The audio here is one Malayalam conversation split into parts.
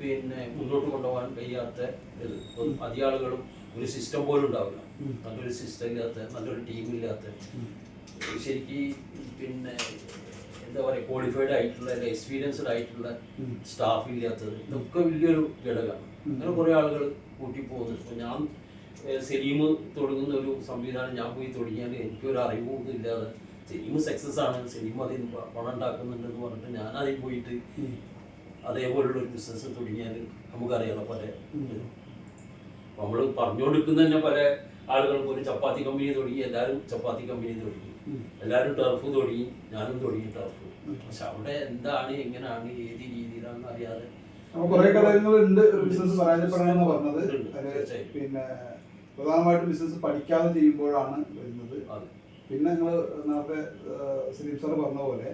പിന്നെ മുന്നോട്ട് കൊണ്ടുപോകാൻ കഴിയാത്ത ഇത്. ആളുകളും ഒരു സിസ്റ്റം പോലും ഉണ്ടാവില്ല. നല്ലൊരു സിസ്റ്റം ഇല്ലാത്ത നല്ലൊരു ടീം ശരിക്ക് പിന്നെ എന്താ പറയുക ക്വാളിഫൈഡ് ആയിട്ടുള്ള എക്സ്പീരിയൻസ്ഡ് ആയിട്ടുള്ള സ്റ്റാഫ് ഇല്ലാത്തത് ഇതൊക്കെ വലിയൊരു ഘടകമാണ്. അങ്ങനെ കുറേ ആളുകൾ കൂട്ടി പോകുന്നു. ഇപ്പം ഞാൻ സെലീമ് തുടങ്ങുന്ന ഒരു സംവിധാനം ഞാൻ പോയി തുടങ്ങിയാൽ എനിക്കൊരു അറിവൊന്നും ഇല്ലാതെ സെലീമ് സക്സസ് ആണ്. സെലീമ് അതിൽ പ- പണം ഉണ്ടാക്കുന്നുണ്ടെന്ന് പറഞ്ഞിട്ട് ഞാൻ അതിൽ പോയിട്ട് അതേപോലുള്ള ഒരു ബിസിനസ് തുടങ്ങിയാൽ നമുക്കറിയാലോ പല നമ്മൾ പറഞ്ഞുകൊടുക്കുന്ന തന്നെ പല ആളുകൾക്ക് ഒരു ചപ്പാത്തി കമ്പനി തുടങ്ങി എല്ലാവരും ചപ്പാത്തി കമ്പനി തുടങ്ങി. എല്ലാവരും ടർഫ് തുടങ്ങി ഞാനും തുടങ്ങി ടർഫ് പക്ഷെ അവിടെ എന്താണ് എങ്ങനെയാണ് ഏത് രീതിയിലാണെന്ന് അറിയാതെ കുറെ ഘടകങ്ങളുണ്ട് ബിസിനസ് പരാജയപ്പെടണമെന്ന് പറഞ്ഞത്. പിന്നെ പ്രധാനമായിട്ടും ബിസിനസ് പഠിക്കാതെ ചെയ്യുമ്പോഴാണ് വരുന്നത്. പിന്നെ നിങ്ങൾ നേരത്തെ സലീം സാർ പറഞ്ഞ പോലെ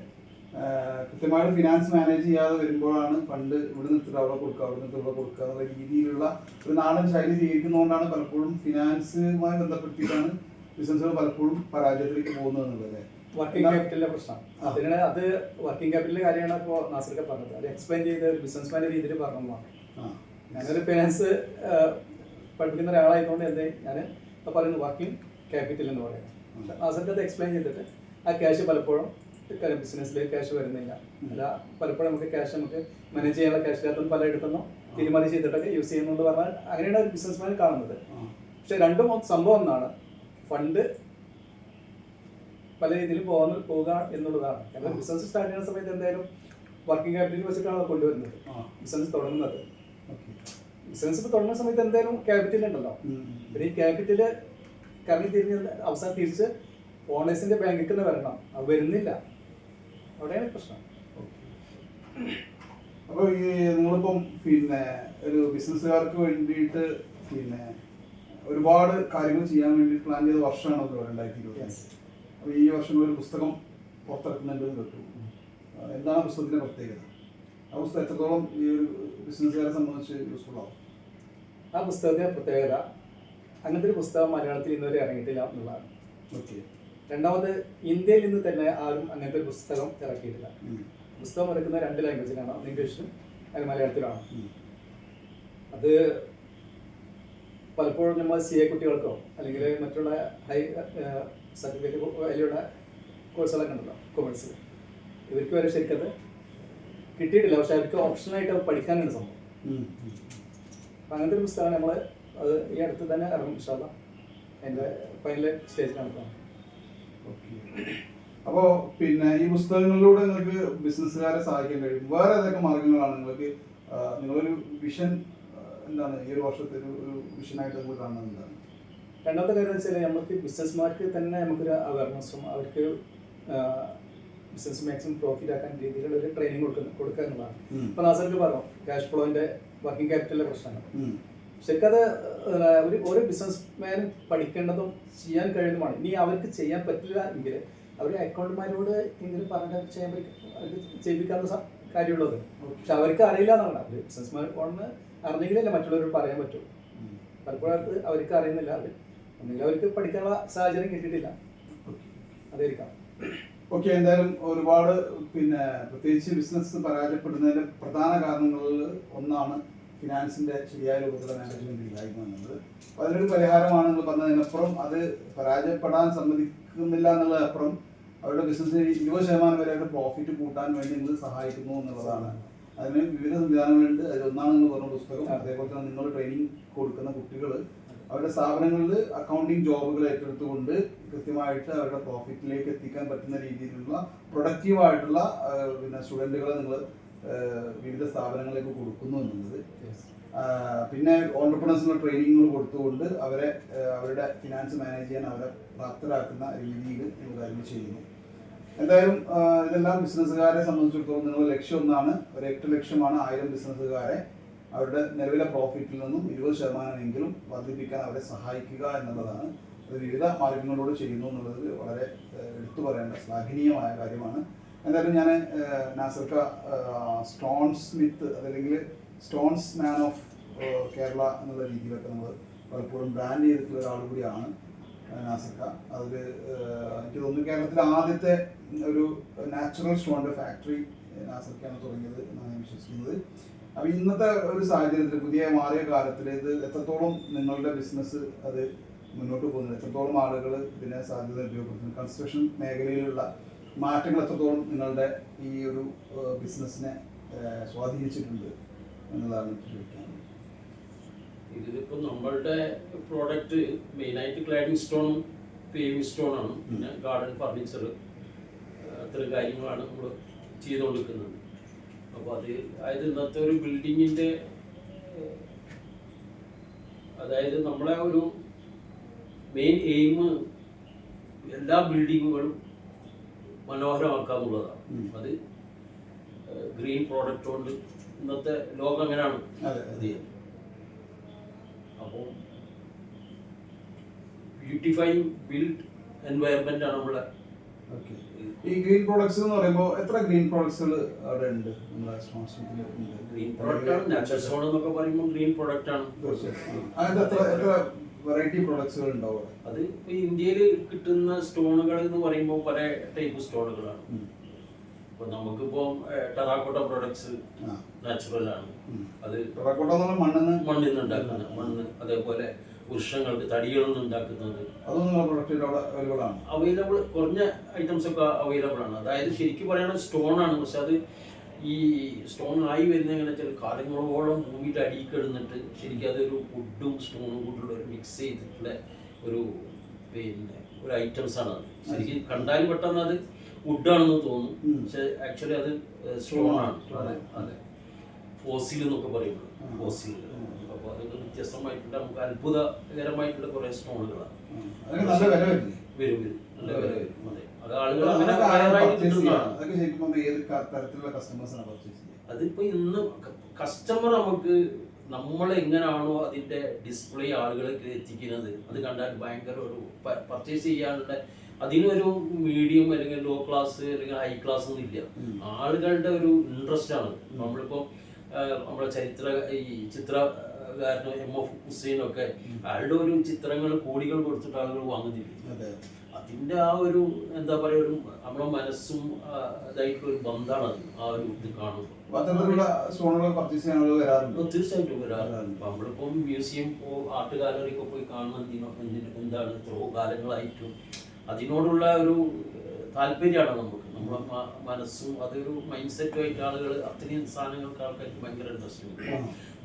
കൃത്യമായിട്ട് ഫിനാൻസ് മാനേജ് ചെയ്യാതെ വരുമ്പോഴാണ് ഫണ്ട് ഇവിടെ നിന്നിട്ട് അവിടെ കൊടുക്കുക അവിടെ നിന്നിട്ട് ഇവിടെ കൊടുക്കുക എന്നുള്ള രീതിയിലുള്ള ഒരു നാടൻ ശൈലി സ്വീകരിക്കുന്നതുകൊണ്ടാണ് പലപ്പോഴും ഫിനാൻസുമായി ബന്ധപ്പെട്ടിട്ടാണ് ബിസിനസ്സുകൾ പലപ്പോഴും പരാജയത്തിലേക്ക് പോകുന്നത് എന്നുള്ളത് വർക്കിംഗ് ക്യാപിറ്റലിന്റെ പ്രശ്നം. അതിനാണ് അത് വർക്കിംഗ് ക്യാപിറ്റലിന്റെ കാര്യമാണ് ഇപ്പോൾ നാസർക്ക് പറഞ്ഞത്. അത് എക്സ്പ്ലെയിൻ ചെയ്ത് ഒരു ബിസിനസ്മാന്റെ രീതിയിൽ പറഞ്ഞതാണ്. ഞാനൊരു ഫിനാൻസ് പഠിക്കുന്ന ഒരാളായതുകൊണ്ട് എന്തേ ഞാൻ പറയുന്നത് വർക്കിംഗ് ക്യാപിറ്റൽ എന്ന് പറയുന്നത്. നാസർക്ക് അത് എക്സ്പ്ലെയിൻ ചെയ്തിട്ട് ആ ക്യാഷ് പലപ്പോഴും ബിസിനസ്സിൽ ക്യാഷ് വരുന്നില്ല. അല്ല പലപ്പോഴും നമുക്ക് ക്യാഷ് നമുക്ക് മാനേജ് ചെയ്യാനുള്ള ക്യാഷ് പല പലയിടത്തുനിന്നും തീരുമാനം ചെയ്തിട്ടൊക്കെ യൂസ് ചെയ്യുന്നത് പറഞ്ഞാൽ അങ്ങനെയാണ് ഒരു ബിസിനസ്മാൻ കാണുന്നത്. പക്ഷെ രണ്ടും സംഭവം ഒന്നാണ് ഫണ്ട് പല രീതിയിൽ പോകുന്ന പോകുക എന്നുള്ളതാണ്. കാരണം ബിസിനസ് സ്റ്റാർട്ട് ചെയ്യുന്ന സമയത്ത് എന്തായാലും വർക്കിംഗ് ക്യാപിറ്റൽ വെച്ചിട്ടാണ് കൊണ്ടുവരുന്നത്. ബിസിനസ് തുടങ്ങുന്നത്. ബിസിനസ് ഇപ്പോൾ തുടങ്ങുന്ന സമയത്ത് എന്തായാലും ക്യാപിറ്റൽ ഉണ്ടല്ലോ. പിന്നെ ഈ ക്യാപിറ്റൽ കറങ്ങി തിരിഞ്ഞ് അവസാനം തിരിച്ച് ഓണേഴ്സിന്റെ ബാങ്കിൽ തന്നെ വരണം. അത് വരുന്നില്ല. അവിടെയാണ് പ്രശ്നം. അപ്പോൾ ഈ നിങ്ങളിപ്പം പിന്നെ ഒരു ബിസിനസ്സുകാർക്ക് വേണ്ടിയിട്ട് പിന്നെ ഒരുപാട് കാര്യങ്ങൾ ചെയ്യാൻ വേണ്ടി പ്ലാൻ ചെയ്ത വർഷമാണല്ലോ രണ്ടായിരത്തി ഇരുപത്തി അപ്പൊ ഈ വർഷം ഒരു പുസ്തകം പുറത്തിറക്കുന്നുണ്ട് എന്ന് കേട്ടു. എന്താണ് പുസ്തകത്തിന്റെ പുസ്തകത്തിന്റെ പ്രത്യേകത? ആ പുസ്തകം എത്രത്തോളം ഈ ഒരു ബിസിനസ്സുകാരെ സംബന്ധിച്ച് യൂസ്ഫുൾ ആവും? ആ പുസ്തകത്തിന്റെ പ്രത്യേകത അങ്ങനത്തെ ഒരു പുസ്തകം മലയാളത്തിൽ ഇന്നുവരെ ഇറങ്ങിയിട്ടില്ല എന്നുള്ളതാണ്. ഓക്കെ. രണ്ടാമത് ഇന്ത്യയിൽ നിന്ന് തന്നെ ആരും അങ്ങനത്തെ ഒരു പുസ്തകം ഇറക്കിയിട്ടില്ല. പുസ്തകം ഇറക്കുന്ന രണ്ട് ലാംഗ്വേജിലാണ് ഒന്ന് ഇംഗ്ലീഷിലും അല്ലെങ്കിൽ മലയാളത്തിലാണ്. അത് പലപ്പോഴും നമ്മൾ സി എ കുട്ടികൾക്കോ അല്ലെങ്കിൽ മറ്റുള്ള ഹൈ സർട്ടിഫിക്കറ്റ് അതിലുള്ള കോഴ്സുകളൊക്കെ ഉണ്ടല്ലോ കോമേഴ്സ് ഇവർക്ക് വരെ ശരിക്കത് കിട്ടിയിട്ടില്ല. പക്ഷെ അവർക്ക് ഓപ്ഷനായിട്ട് പഠിക്കാനാണ് സംഭവം. അപ്പം അങ്ങനത്തെ ഒരു പുസ്തകമാണ് നമ്മൾ അത് ഈ അടുത്ത് തന്നെ ഇറങ്ങും ഇൻഷാല്ല എന്റെ ഫൈനൽ സ്റ്റേജിലാണ് അപ്പോ പിന്നെ ഈ പുസ്തകങ്ങളിലൂടെ നിങ്ങൾക്ക് ബിസിനസ്സുകാരെ സഹായിക്കാൻ കഴിയും. വേറെ ഏതൊക്കെ മാർഗങ്ങളാണ് നിങ്ങൾക്ക് നിങ്ങളൊരു വിഷൻ എന്താണ് ഈ ഒരു വർഷത്തെ ഒരു വിഷനായിട്ട് നിങ്ങൾ കാണുന്നത് എന്താണ്? രണ്ടാമത്തെ കാര്യം എന്ന് വെച്ചാൽ നമുക്ക് ബിസിനസ്മാർക്ക് തന്നെ നമുക്കൊരു അവയർനെസ്സും അവർക്ക് ബിസിനസ് മാക്സിമം പ്രോഫിറ്റ് ആക്കാൻ രീതിയിലുള്ള ഒരു ട്രെയിനിങ് കൊടുക്കുന്ന കൊടുക്കുക എന്നുള്ളതാണ്. ഇപ്പൊ നാസർക്ക് പറഞ്ഞു ക്യാഷ് ഫ്ലോന്റെ വർക്കിംഗ് ക്യാപിറ്റലിലെ പ്രശ്നങ്ങൾ ഉം. ഒരു ഒരു ബിസിനസ്മാൻ ബിസിനസ് മാൻ പഠിക്കേണ്ടതും ചെയ്യാൻ കഴിയുന്നതുമാണ്. ഇനി അവർക്ക് ചെയ്യാൻ പറ്റില്ല എങ്കിൽ അവർ അക്കൗണ്ടുമാരോട് എങ്കിലും പറഞ്ഞിട്ട് ചെയ്യാൻ പറ്റും അവർക്ക് കാര്യമുള്ളത്. പക്ഷെ അവർക്ക് അറിയില്ല എന്നാണ്. അവർ ബിസിനസ്മാൻ ഫോണിന് അറിഞ്ഞെങ്കിലല്ലേ മറ്റുള്ളവർ പറയാൻ പറ്റൂ. പലപ്പോഴത്ത് പലപ്പോഴും അത് അവർക്ക് അറിയുന്നില്ല. അവർ ഒന്നുകിൽ അവർക്ക് പഠിക്കാനുള്ള സാഹചര്യം കിട്ടിയിട്ടില്ല. അതായിരിക്കാം. ഓക്കെ എന്തായാലും ഒരുപാട് പിന്നെ പ്രത്യേകിച്ച് ബിസിനസ് പരാജയപ്പെടുന്നതിന്റെ പ്രധാന കാരണങ്ങളിൽ ഒന്നാണ് ഫിനാൻസിന്റെ ശരിയായ രൂപത്തിലുള്ള മാനേജ്മെന്റ് ഇല്ലായ്മ എന്നുള്ളത് അപ്പൊ അതിനൊരു പരിഹാരമാണ് നിങ്ങൾ പറഞ്ഞതിനപ്പുറം അത് പരാജയപ്പെടാൻ സമ്മതിക്കുന്നില്ല എന്നുള്ളതിനപ്പുറം അവരുടെ ബിസിനസ് ഇരുപത് ശതമാനം വരെ അവരുടെ പ്രോഫിറ്റ് കൂട്ടാൻ വേണ്ടി നിങ്ങൾ സഹായിക്കുന്നു എന്നുള്ളതാണ്. അതിന് വിവിധ സംവിധാനങ്ങളുണ്ട്. അതിലൊന്നാണ് നിങ്ങൾ പറഞ്ഞ പുസ്തകം. അതേപോലെ തന്നെ നിങ്ങൾ ട്രെയിനിങ് കൊടുക്കുന്ന കുട്ടികൾ അവരുടെ സ്ഥാപനങ്ങളിൽ അക്കൗണ്ടിങ് ജോബുകൾ ഏറ്റെടുത്തുകൊണ്ട് കൃത്യമായിട്ട് അവരുടെ പ്രോഫിറ്റിലേക്ക് എത്തിക്കാൻ പറ്റുന്ന രീതിയിലുള്ള പ്രൊഡക്റ്റീവായിട്ടുള്ള പിന്നെ സ്റ്റുഡന്റുകളെ നിങ്ങൾ വിവിധ സ്ഥാപനങ്ങളിലേക്ക് കൊടുക്കുന്നു എന്നുള്ളത്. പിന്നെ ഓണ്ടർപ്രണേഴ്സിനുള്ള ട്രെയിനിങ്ങുകൾ കൊടുത്തുകൊണ്ട് അവരെ അവരുടെ ഫിനാൻസ് മാനേജ് ചെയ്യാൻ അവരെ പ്രാപ്തരാക്കുന്ന രീതിയിൽ നിങ്ങൾ കാര്യങ്ങൾ ചെയ്യുന്നു. എന്തായാലും ഇതെല്ലാം ബിസിനസ്സുകാരെ സംബന്ധിച്ചിടത്തോളം നിങ്ങളുടെ ലക്ഷ്യം ഒന്നാണ്. ഒരു എട്ട് ലക്ഷമാണ് ആയിരം ബിസിനസ്സുകാരെ അവരുടെ നിലവിലെ പ്രോഫിറ്റിൽ നിന്നും ഇരുപത് ശതമാനമെങ്കിലും വർദ്ധിപ്പിക്കാൻ അവരെ സഹായിക്കുക എന്നുള്ളതാണ്. അത് വിവിധ മാർഗങ്ങളോട് ചെയ്യുന്നു എന്നുള്ളത് വളരെ എടുത്തു പറയേണ്ട ശ്ലാഘനീയമായ കാര്യമാണ്. എന്തായാലും ഞാൻ നാസർക്ക സ്റ്റോൺ സ്മിത്ത് അതല്ലെങ്കിൽ സ്റ്റോൺസ് മാൻ ഓഫ് കേരള എന്നുള്ള രീതിയിലൊക്കെ നമ്മൾ പലപ്പോഴും ബ്രാൻഡ് ചെയ്തിട്ടുള്ള ഒരാൾ കൂടിയാണ് നാസർക്ക. അതിൽ എനിക്ക് തോന്നുന്നു കേരളത്തിലെ ആദ്യത്തെ ഒരു നാച്ചുറൽ സ്റ്റോണിന്റെ ഫാക്ടറി നാസർക്കാണ് തുടങ്ങിയത് എന്നാണ് ഞാൻ വിശ്വസിക്കുന്നത്. അപ്പോൾ ഇന്നത്തെ ഒരു സാഹചര്യത്തിൽ പുതിയ മാറിയ കാലത്തിൽ ഇത് എത്രത്തോളം നിങ്ങളുടെ ബിസിനസ് അത് മുന്നോട്ട് പോകുന്നത് എത്രത്തോളം ആളുകൾ ഇതിനെ സാധ്യത ഉപയോഗപ്പെടുത്തുന്നു? കൺസ്ട്രക്ഷൻ മേഖലയിലുള്ള മാറ്റങ്ങൾ എത്രത്തോളം നിങ്ങളുടെ ഈ ഒരു ബിസിനസ്സിനെ സ്വാധീനിച്ചിട്ടുണ്ട് എനിക്ക് ചോദിക്കാനുള്ളത്. ഇതിലിപ്പോൾ നമ്മളുടെ പ്രോഡക്റ്റ് മെയിനായിട്ട് ക്ലാഡിംഗ് സ്റ്റോണും പേവിംഗ് സ്റ്റോണാണ് പിന്നെ ഗാർഡൻ ഫർണിച്ചർ അത്തരം കാര്യങ്ങളാണ് നമ്മൾ ചെയ്തുകൊണ്ടിരിക്കുന്നത് അപ്പോൾ അത് അതായത് ഇന്നത്തെ ഒരു ബിൽഡിങ്ങിന്റെ അതായത് നമ്മളെ ഒരു മെയിൻ എയിം എല്ലാ ബിൽഡിങ്ങുകളും മനോഹരമാക്കുക എന്നുള്ളതാണ്. അത് ഗ്രീൻ പ്രോഡക്റ്റ് കൊണ്ട് ഇന്നത്തെ ലോകം ഇത് അപ്പോൾ ബ്യൂട്ടിഫൈങ് ബിൽഡ് എൻവയറമെന്റ് ആണ് നമ്മളെ ഈ ഗ്രീൻ പ്രോഡക്ട്സ് എന്ന് പറയുമ്പോൾ എത്ര ഗ്രീൻ പ്രോഡക്ട്സുകൾ അവിടെ ഉണ്ട്? ഗ്രീൻ പ്രോഡക്റ്റ് ആണ് നാച്ചുറൽ സോൺ എന്നൊക്കെ പറയുമ്പോൾ ഗ്രീൻ പ്രോഡക്റ്റ് ആണ് എത്ര എത്ര വെറൈറ്റി പ്രോഡക്ട്സുകൾ ഉണ്ടാവുക? അത് ഇപ്പൊ ഇന്ത്യയിൽ കിട്ടുന്ന സ്റ്റോണുകൾ എന്ന് പറയുമ്പോൾ പല ടൈപ്പ് സ്റ്റോണുകളാണ്. ഇപ്പൊ നമുക്കിപ്പോ ടെറാക്കോട്ട പ്രോഡക്ട്സ്. നാച്ചുറൽ ആണ്. അത് ടെറാക്കോട്ട മണ്ണിന്ന് മണ്ണിൽ നിന്ന് ഉണ്ടാക്കുന്ന മണ്ണ് അതേപോലെ വൃക്ഷങ്ങൾക്ക് തടികളിൽ നിന്ന് ഉണ്ടാക്കുന്നത് അവൈലബിൾ കുറഞ്ഞ ഐറ്റംസ് ഒക്കെ അവൈലബിൾ ആണ് അതായത് ശരിക്കും പറയുകയാണെങ്കിൽ സ്റ്റോൺ ആണ് പക്ഷെ അത് ഈ സ്റ്റോൺ ആയി വരുന്ന എങ്ങനെ വെച്ചാൽ കാലങ്ങളോളം മൂവിയുടെ അടിയിൽ കിടന്നിട്ട് ശരിക്കും അതൊരു വുഡും സ്റ്റോണും കൊണ്ടുള്ള ഒരു മിക്സ് ചെയ്തിട്ടുള്ള ഒരു പിന്നെ ഒരു ഐറ്റംസ് ആണ് അത്. ശരിക്കും കണ്ടാൽ പെട്ടെന്ന് അത് വുഡാണെന്ന് തോന്നും. പക്ഷെ ആക്ച്വലി അത് സ്റ്റോൺ ആണ്. അതെ അതെ. ഫോസിൽ എന്നൊക്കെ പറയുന്നത്. ഫോസിൽ. അപ്പോൾ അതൊക്കെ വ്യത്യസ്തമായിട്ടുള്ള നമുക്ക് അത്ഭുതകരമായിട്ടുള്ള കുറേ സ്റ്റോണുകളാണ് വരും വരും അതെ. ആളുകൾ അങ്ങനെ അതൊക്കെ ശരിക്കും ഏത് തരത്തിലുള്ള കസ്റ്റമേഴ്സാണ് പർച്ചേസ് ചെയ്യുക? അതിപ്പോ ഇന്ന് കസ്റ്റമർ നമുക്ക് നമ്മൾ എങ്ങനെയാണോ അതിന്റെ ഡിസ്പ്ലേ ആളുകൾക്ക് എത്തിക്കുന്നത്. അത് കണ്ടാൽ ഭയങ്കര ഒരു പർച്ചേസ് ചെയ്യാനുള്ള അതിനൊരു മീഡിയം അല്ലെങ്കിൽ ലോ ക്ലാസ് അല്ലെങ്കിൽ ഹൈ ക്ലാസ് ഒന്നും ഇല്ല. ആളുകളുടെ ഒരു ഇൻട്രസ്റ്റ് ആണ്. നമ്മളിപ്പോ നമ്മളെ നമ്മുടെ ചരിത്ര ഈ ചിത്രകാരൻ എം എഫ് ഹുസൈനൊക്കെ അയാളുടെ ഒരു ചിത്രങ്ങൾ കോടികൾ കൊടുത്തിട്ട് ആളുകൾ വാങ്ങുന്നില്ല? അതെ. അതിന്റെ ആ ഒരു എന്താ പറയാ ഒരു നമ്മുടെ മനസ്സും ഇതായിട്ട് ഒരു ബന്ധമാണ് അത്. ആ ഒരു ഇത് കാണുമ്പോൾ തീർച്ചയായിട്ടും വരാറുണ്ട്. ഇപ്പൊ നമ്മളിപ്പം മ്യൂസിയം ആർട്ട് ഗാലറി ഒക്കെ പോയി കാണുന്ന എന്താണ് എത്രയോ കാലങ്ങളായിട്ടും അതിനോടുള്ള ഒരു താല്പര്യമാണ് നമുക്ക്. നമ്മുടെ മനസ്സും അതൊരു മൈൻഡ് സെറ്റുമായിട്ട് ആളുകൾ അത്രയും സാധനങ്ങൾക്ക് ആൾക്കാർക്ക് ഭയങ്കര ഇൻട്രസ്റ്റ് ഉണ്ട്.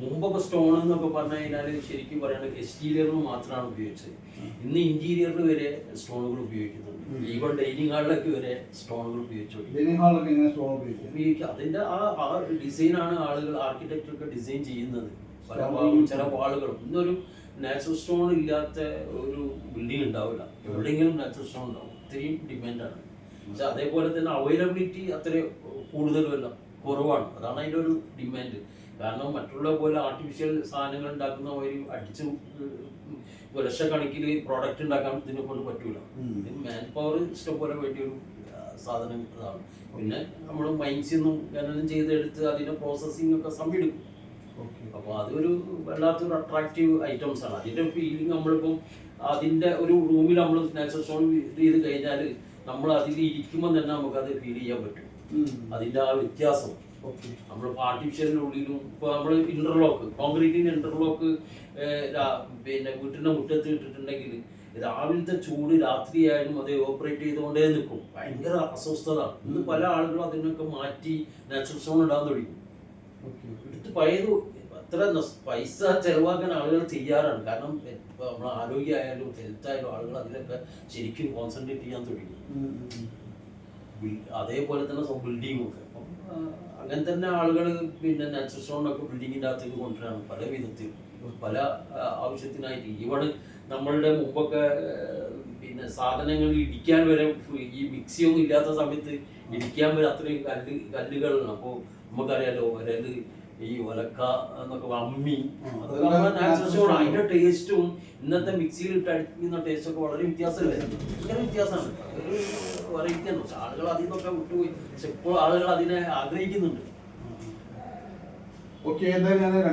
മുമ്പൊക്കെ സ്റ്റോൺ എന്നൊക്കെ പറഞ്ഞു കഴിഞ്ഞാൽ ശരിക്കും പറയുകയാണെങ്കിൽ എക്സ്റ്റീരിയറിന് മാത്രമാണ് ഉപയോഗിച്ചത്. ഇന്ന് ഇന്റീരിയറിന് വരെ സ്റ്റോണുകൾ ഉപയോഗിക്കുന്നുണ്ട്. ഈവൺ ഡൈനിങ് ഹാളിലൊക്കെ വരെ സ്റ്റോണുകൾ ഉപയോഗിച്ചുകൊണ്ടിരിക്കും ഉപയോഗിക്കുക അതിന്റെ ആ ആ ഡിസൈനാണ് ആളുകൾ ആർക്കിടെക്ടറൊക്കെ ഡിസൈൻ ചെയ്യുന്നത്. പല ഭാഗവും ചില വാളുകളും. ഇന്നൊരു നാച്ചുറൽ സ്റ്റോൺ ഇല്ലാത്ത ഒരു ബിൽഡിംഗ് ഉണ്ടാവില്ല. എവിടെയെങ്കിലും നാച്ചുറൽ സ്റ്റോൺ ഉണ്ടാവും. ഇത്രയും ഡിമാൻഡാണ് പക്ഷെ അതേപോലെ തന്നെ അവൈലബിലിറ്റി അത്ര കൂടുതലുമല്ല കുറവാണ്. അതാണ് അതിന്റെ ഒരു ഡിമാൻഡ് കാരണം മറ്റുള്ള പോലെ ആർട്ടിഫിഷ്യൽ സാധനങ്ങൾ ഉണ്ടാക്കുന്ന ഒരു അടിച്ച് ലക്ഷക്കണക്കിന് പ്രോഡക്റ്റ് ഉണ്ടാക്കാൻ ഇതിനെ കൊണ്ട് പറ്റൂല. മാൻ പവർ ഇഷ്ടംപോലെ വേണ്ടിയൊരു ഒരു സാധനം ഇതാണ്. പിന്നെ നമ്മൾ മൈൻസിൽ നിന്നും ഖനനം ചെയ്തെടുത്ത് അതിന്റെ പ്രോസസ്സിംഗ് ഒക്കെ സമയം അപ്പോൾ അതൊരു വല്ലാത്തൊരു അട്രാക്റ്റീവ് ഐറ്റംസ് ആണ്. അതിന്റെ ഫീലിംഗ് നമ്മളിപ്പം അതിന്റെ ഒരു റൂമിൽ നമ്മൾ നാച്ചുറൽ സോൺ ഇത് ചെയ്ത് കഴിഞ്ഞാൽ നമ്മൾ അതിൽ ഇരിക്കുമ്പോൾ തന്നെ നമുക്ക് അത് ഫീൽ ചെയ്യാൻ പറ്റും. അതിന്റെ ആ വ്യത്യാസം. ആർട്ടിഫിഷ്യലിന്റെ ഉള്ളിലും ഇപ്പൊ നമ്മൾ ഇന്റർലോക്ക് കോൺക്രീറ്റിന്റെ ഇന്റർലോക്ക് പിന്നെ വീട്ടിന്റെ മുറ്റത്ത് ഇട്ടിട്ടുണ്ടെങ്കിൽ രാവിലത്തെ ചൂട് രാത്രിയായാലും അതേ ഓപ്പറേറ്റ് ചെയ്തുകൊണ്ടേ നിൽക്കും ഭയങ്കര അസ്വസ്ഥത. ഇന്ന് പല ആളുകളും അതിനൊക്കെ മാറ്റി നാച്ചുറൽ സോൺ ഇടാൻ തുടങ്ങി. എടുത്ത് പഴയത് അത്ര പൈസ ചെലവാക്കാൻ ആളുകൾ ചെയ്യാറാണ്. കാരണം ഇപ്പൊ നമ്മൾ ആരോഗ്യമായാലും ഹെൽത്ത് ആയാലും ആളുകൾ അതിലൊക്കെ ശരിക്കും കോൺസെൻട്രേറ്റ് ചെയ്യാൻ തുടങ്ങി. അതേപോലെ തന്നെ ബിൽഡിങ്ങും ഒക്കെ. അപ്പം അങ്ങനെ തന്നെ ആളുകൾ പിന്നെ നാച്ചുറൽ സ്റ്റോണൊക്കെ ബിൽഡിങ്ങിന്റെ അകത്തേക്ക് കൊണ്ടുവരാണ് പല വിധത്തിൽ പല ആവശ്യത്തിനായിട്ട് ഈവൺ നമ്മളുടെ മുമ്പൊക്കെ പിന്നെ സാധനങ്ങൾ ഇടിക്കാൻ വരെ ഈ മിക്സി ഒന്നും ഇല്ലാത്ത സമയത്ത് ഇടിക്കാൻ വരെ അത്രയും കല്ല് കല്ലുകളാണ് അപ്പോൾ നമുക്കറിയാലോ ഒരൽ ഈ ഒലക്ക എന്നൊക്കെ അമ്മി. അതൊക്കെ നാച്ചുറൽ അതിന്റെ ടേസ്റ്റും ഇന്നത്തെ മിക്സിയിൽ ഇട്ട് അടിക്കുന്ന ടേസ്റ്റ് ഒക്കെ വളരെ വ്യത്യാസമല്ലേ? ഭയങ്കര വ്യത്യാസമാണ്. ഒരു വെറൈറ്റി പക്ഷെ ആളുകൾ അതിൽ നിന്നൊക്കെ വിട്ടുപോയി. പക്ഷെ ഇപ്പോൾ ആളുകൾ അതിനെ ആഗ്രഹിക്കുന്നുണ്ട്. ഓക്കെ എന്തായാലും ഞാൻ